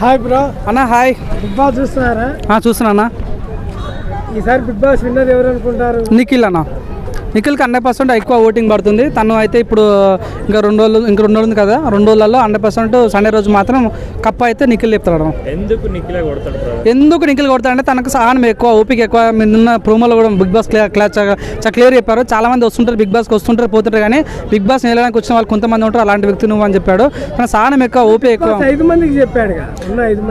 Hi bro. అన్న hi. Big boss చూస్తున్నారా? చూస్తున్నా అన్న. ఈసారి బిగ్ బాస్ విన్నర్ ఎవరు అనుకుంటారు? నిఖిల్ అన్న. నిఖిల్కి హండ్రెడ్ పర్సెంట్ ఎక్కువ ఓటింగ్ పడుతుంది. తను అయితే ఇప్పుడు ఇంకా రెండు రోజులు ఇంకా రెండు రోజులు కదా రెండు రోజులలో హండ్రెడ్ పర్సెంట్ సండే రోజు మాత్రం కప్ అయితే నిఖిల్ చెప్తాడు ఎందుకు నిఖిలే కొడతాడు ఎందుకు నిఖిల్ కొడతాడంటే తనకు సహనం ఎక్కువ ఓపిక ఎక్కువ. నిన్న ప్రోమోలో కూడా బిగ్ బాస్ క్లియర్ క్లియర్ చాలా క్లియర్ చెప్పారు. చాలా మంది వస్తుంటారు బిగ్ బాస్కి వస్తుంటారు పోతుంటారు కానీ బిగ్ బాస్ నిలడానికి వచ్చిన వాళ్ళు కొంతమంది ఉంటారు. అలాంటి వ్యక్తి నువ్వు అని చెప్పాడు. తన సహనం ఎక్కువ ఓపిక ఎక్కువ. ఐదు మందికి చెప్పాడు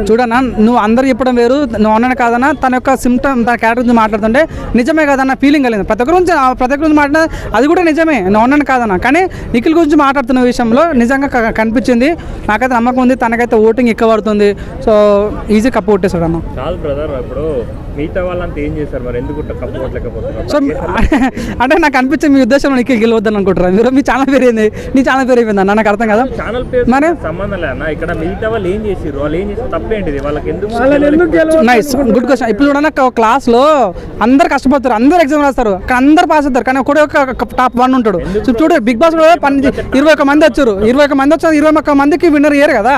చూడన్నా నువ్వు అందరు చెప్పడం వేరు నువ్వు అన్న కాదన్నా తన యొక్క సిమ్టమ్ తన క్యారెక్టర్ గురించి మాట్లాడుతుంటే నిజమే కదన్న ఫీలింగ్ కలిగింది. ప్రతి ఒక్కరి ప్రతి ఒక్కరి మాట్లాడిన అది కూడా నిజమే. అన్నాను కాదన్న. కానీ నిఖిల్ గురించి మాట్లాడుతున్న విషయంలో నిజంగా కనిపించింది. నాకైతే నమ్మకం ఉంది. తనకైతే ఓటింగ్ ఎక్కువ పడుతుంది. సో ఈజీ కప్పు కొట్టేశాడు అన్న కాదు బ్రదర్ ఇప్పుడు మిగతా వాళ్ళంతా ఏం చేశారు మరి? ఎందుకు కప్పు కొట్టలేకపోతున్నారు? సో అంటే నాకు అనిపించింది మీ ఉద్దేశంలో నిఖిల్ గెలవద్దని అనుకుంటారా మీరు మీ ఛానల్ పేరు ఏంది? నీ ఛానల్ పేరు అయిపోయింది అన్న? నాకు అర్థం కదా? ఛానల్ పేరు మరి? సంబంధం లే అన్న. ఇక్కడ మిగతా వాళ్ళు ఏం చేసిర్రు? వాళ్ళు ఏం చేసి తప్పేంటిది? వాళ్ళకి ఎందుకు నైస్ గుడ్ క్వశ్చన్ ఇప్పుడు? చూడండి ఒక క్లాస్లో అందరు కష్టపడతారు. అందరు ఎగ్జామ్ రాస్తారు. అందరు పాస్ అవుతారు. కానీ ఒకడే ఒక టాప్ వన్ ఉంటాడు. సో చూడు బిగ్ బాస్ కూడా పని ఇరవై ఒక మంది వచ్చారు. ఇరవై ఒక మంది వచ్చారు ఇరవై ఒక్క మందికి విన్నర్ ఇయ్యరు కదా.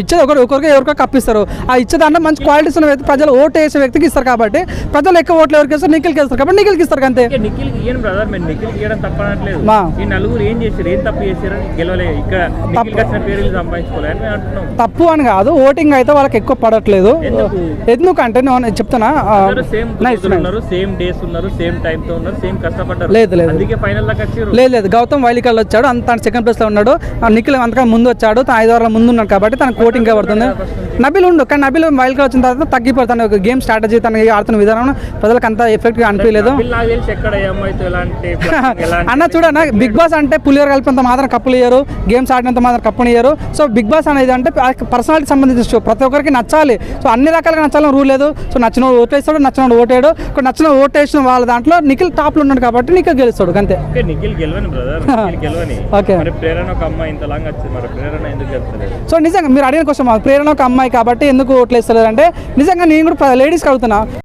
ఇచ్చేది ఒకరు ఒకరికి ఎవరికో కప్పిస్తారు ఆ ఇచ్చే దాంట్లో మంచి క్వాలిటీస్ ఉన్న వ్యక్తి ప్రజలు ఓటు వేసే వ్యక్తికి ఇస్తారు కాబట్టి ప్రజలు ఎక్కువ ఓట్లు ఎవరికి ఇస్తారు నిఖిల్కి ఇస్తారు కాబట్టి నిఖిల్కి ఇస్తారు అంతే. తప్పు అని కాదు. ఓటింగ్ అయితే వాళ్ళకి ఎక్కువ పడట్లేదు. ఎందుకు? ఎందుకంటే నేను చెప్తున్నా సేమ్ డేస్ ఉన్నారు సేమ్ టైం తో ఉన్నారు సేమ్ కష్టపడ్డారు. లేదు, లేదు. లేదు లేదు. గౌతమ్ వైలికల్ వచ్చాడు. అంత సెకండ్ ప్లేస్లో ఉన్నాడు. నిఖిల్ అంతగా ముందు వచ్చాడు. తన ఐదు వారాల ముందు ఉన్నాడు కాబట్టి తన కోటింగ్ పడుతుంది నబిల్ ఉండు. కానీ నబిల్ వైల్డ్గా వచ్చిన తర్వాత తగ్గిపోతాను ఒక గేమ్ స్ట్రాటజీ తన ఆడుతున్న విధానం ప్రజలకు అంత ఎఫెక్ట్గా అనిపించలేదు. నాకు అన్న చూడన్న బిగ్ బాస్ అంటే పులియర్ కలిపినంత మాత్రం కప్పులు ఇయ్యరు. గేమ్స్ ఆడినంత మాత్రం కప్పులు ఇయ్యరు. సో బిగ్ బాస్ అనేది అంటే పర్సనాలిటీ సంబంధించిన షో ప్రతి ఒక్కరికి నచ్చాలి. సో అన్ని రకాలుగా నచ్చాలని రూల్ లేదు. సో నచ్చిన ఓటు వేస్తాడు నచ్చిన ఇక్కడ నచ్చిన ఓటు వేసిన వాళ్ళ దాంట్లో నిఖిల్ టాప్లో ఉన్నాడు కాబట్టి నిఖిల్ గెలుస్తాడు అంతే. నిఖిల్ గెలవని బ్రదర్ గెలవని. ఓకే. మరి ప్రేరణ ఒక అమ్మాయి ఇంత లాంగ్ వచ్చింది. మరి ప్రేరణ ఎందుకు గెలుస్తలేదు? సో నిజంగా మీరు అడిగిన క్వశ్చన్ ప్రేరణ ఒక అమ్మాయి కాబట్టి ఎందుకు ఓట్లు వేస్తలేదు అంటే నిజంగా నేను కూడా లేడీస్కి అడుగుతున్నా.